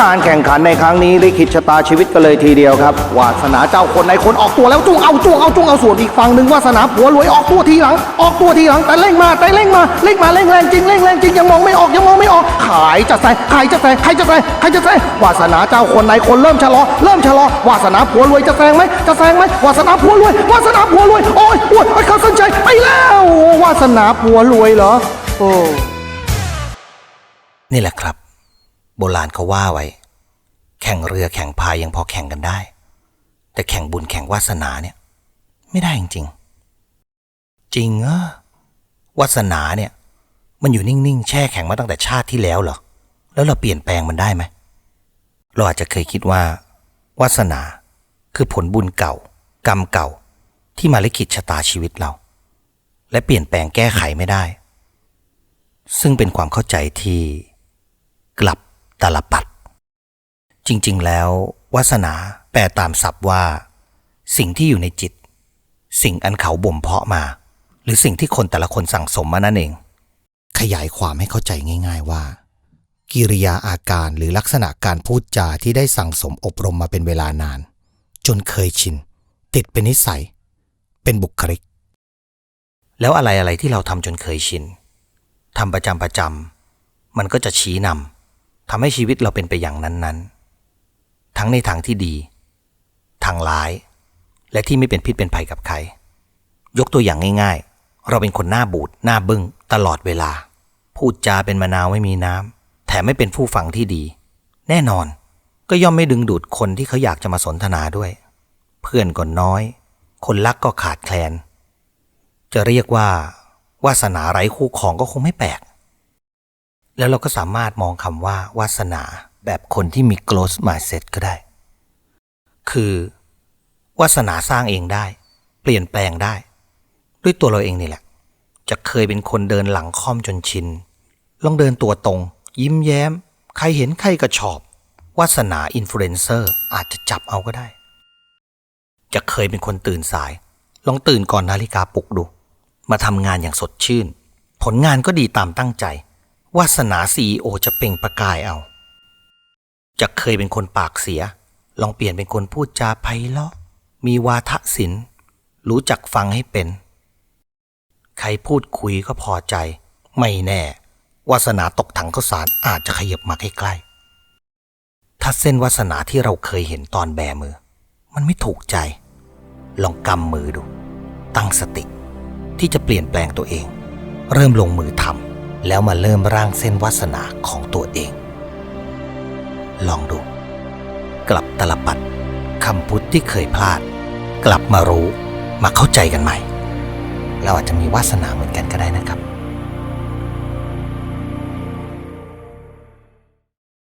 การแข่งขันในครั้งนี้ลิขิตชะตาชีวิตกันเลยทีเดียวครับ วาสนาเจ้าคนในคนออกตัวแล้วจุงเอาจุงเอาจุงเอาส่วนอีกฝั่งหนึ่งวาสนาผัวรวยออกตัวทีหลัง ออกตัวทีหลังแต่เร่งมาแต่เร่งมาเร่งมาเร่งแรงจริงเร่งแรงจริงยังมองไม่ออกยังมองไม่ออกขายจะแซงใครจะแซงใครจะแซงใครจะแซงวาสนาเจ้าคนในคนเริ่มชะลอเริ่มชะลอวาสนาผัวรวยจะแซงไหมจะแซงไหมวาสนาผัวรวยวาสนาผัวรวยโอ้ยโอ้ยไอ้เขาสนใจไปแล้ววาสนาผัวรวยเหรอโอ้นี่แหละครับ โบราณเขาว่าไว้ แข่งเรือแข่งพายยังพอแข่งกันได้ แต่แข่งบุญแข่งวาสนาเนี่ย ไม่ได้จริง จริงเหรอวาสนาเนี่ย มันอยู่นิ่งๆ แช่แข็งมาตั้งแต่ชาติที่แล้วเหรอ แล้วเราเปลี่ยนแปลงมันได้ไหม เราอาจจะเคยคิดว่าวาสนาคือผลบุญเก่า กรรมเก่าที่มาลิขิตชะตาชีวิตเรา และเปลี่ยนแปลงแก้ไขไม่ได้ ซึ่งเป็นความเข้าใจที่กลับ ตลปัด จริงๆ แล้ววาสนาแปลตามศัพท์ว่า สิ่งที่อยู่ในจิต สิ่งอันเขาบ่มเพาะมา หรือสิ่งที่คนแต่ละคนสั่งสมมานั่นเอง ขยายความให้เข้าใจง่าย ๆ ว่า กิริยาอาการหรือลักษณะการพูดจาที่ได้สั่งสมอบรมมาเป็นเวลานาน จนเคยชิน ติดเป็นนิสัย เป็นบุคลิก แล้วอะไรอะไรๆที่เราทำจนเคยชินทำประจำประจำมันก็จะชี้นำ ทำให้ชีวิตเราเป็นไปอย่างนั้นๆ ทั้งในทางที่ดี ทางร้าย และที่ไม่เป็นพิษเป็นภัยกับใคร ยกตัวอย่างง่ายๆ เราเป็นคนหน้าบูดหน้าบึ้งตลอดเวลา พูดจาเป็นมะนาวไม่มีน้ำแถมไม่เป็นผู้ฟังที่ดี แน่นอนก็ย่อมไม่ดึงดูดคนที่เขาอยากจะมาสนทนาด้วย เพื่อนก็น้อย คนรักก็ขาดแคลน จะเรียกว่าวาสนาไร้คู่ครองก็คงไม่แปลก แล้วเราก็สามารถมองคำว่าวาสนาแบบคนที่มี growth mindset ก็ได้ คือวาสนาสร้างเองได้ เปลี่ยนแปลงได้ ด้วยตัวเราเองนี่แหละ จะเคยเป็นคนเดินหลังค่อมจนชินลองเดินตัวตรง ยิ้มแย้ม ใครเห็นใครก็ชอบวาสนาอินฟลูเอนเซอร์อาจจะจับเอาก็ได้ จะเคยเป็นคนตื่นสาย ลองตื่นก่อนนาฬิกาปลุกดู มาทำงานอย่างสดชื่น ผลงานก็ดีตามตั้งใจ วาสนาซีโอจะเปล่งประกายเอา จะเคยเป็นคนปากเสีย ลองเปลี่ยนเป็นคนพูดจาไพเราะ มีวาทศิลป์รู้จักฟังให้เป็น ใครพูดคุยก็พอใจ ไม่แน่ วาสนาตกถังข้าวสารอาจจะขยับมาใกล้ๆถ้าเส้นวาสนาที่เราเคยเห็นตอนแบมือ มันไม่ถูกใจ ลองกำมือดู ตั้งสติ ที่จะเปลี่ยนแปลงตัวเอง เริ่มลงมือทำ แล้วมาเริ่มร่างเส้นวาสนาของตัวเอง ลองดู กลับตลปัดคำพุทธที่เคยพลาด กลับมารู้มาเข้าใจกันใหม่ เราอาจจะมีวาสนาเหมือนกันก็ได้นะครับ